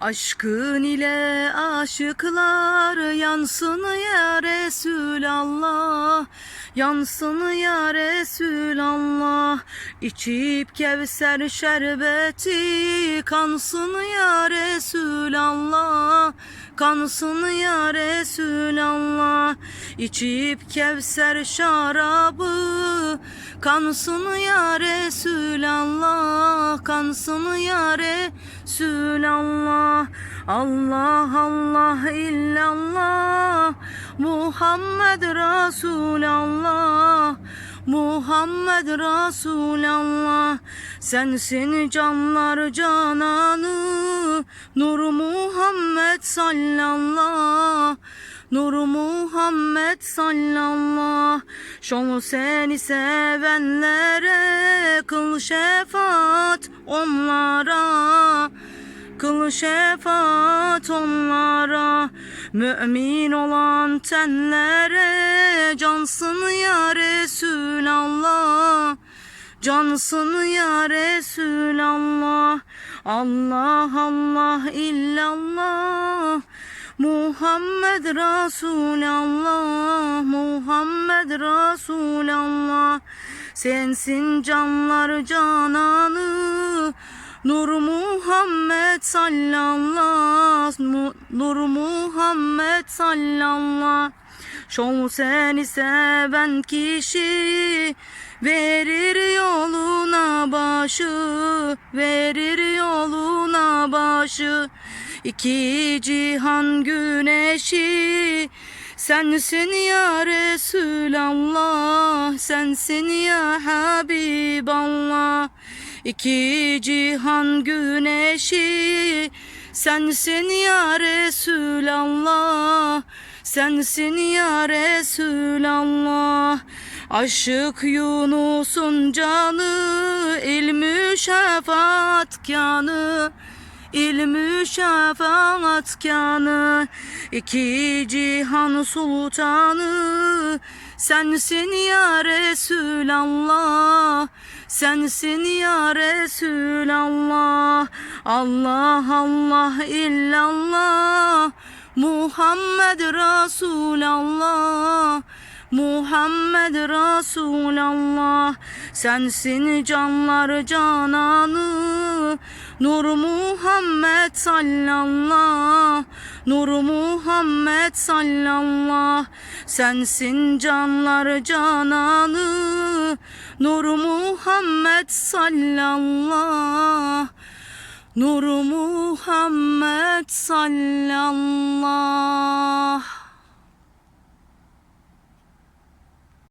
Aşkın ile aşıklar yansın ya Resulallah. Yansın ya Resulallah. İçip kevser şerbeti kansın ya Resulallah Kansın ya Resulallah İçip kevser şarabı. Kansın ya Resulallah Kansın ya Resulallah. Allah Allah illallah. Muhammed Resulallah Muhammed Resulallah Sensin canlar cananı. Nur Muhammed sallallah Nur Muhammed sallallah Şol seni sevenlere Kıl şefaat onlara. Kıl şefaat onlara Mümin olan tenlere Cansın ya Resulallah. Cansın ya Resulallah. Allah Allah illallah. Muhammed Resulallah Muhammed Resulallah. Sensin canlar cananı Nur Muhammed sallallah Mu- Nur Muhammed sallallah Şol seni seven kişi Verir yoluna başı Verir yoluna başı. İki cihan güneşi Sensin ya Resulallah Sensin ya Habiballah. İki cihan güneşi Sensin ya Resulallah Sensin ya Resulallah. Aşık Yunus'un canı ilmü şefaat kanı İlmü şefaat kanı iki cihan sultanı Sensin ya Resulallah? Sensin ya Resulallah? Allah Allah illallah. Muhammed Resulallah Muhammed Resulallah Sensin canlar cananı Nur Muhammed sallallah Nur Muhammed sallallah Sensin canlar cananı Nur Muhammed sallallah Nur Muhammed sallallah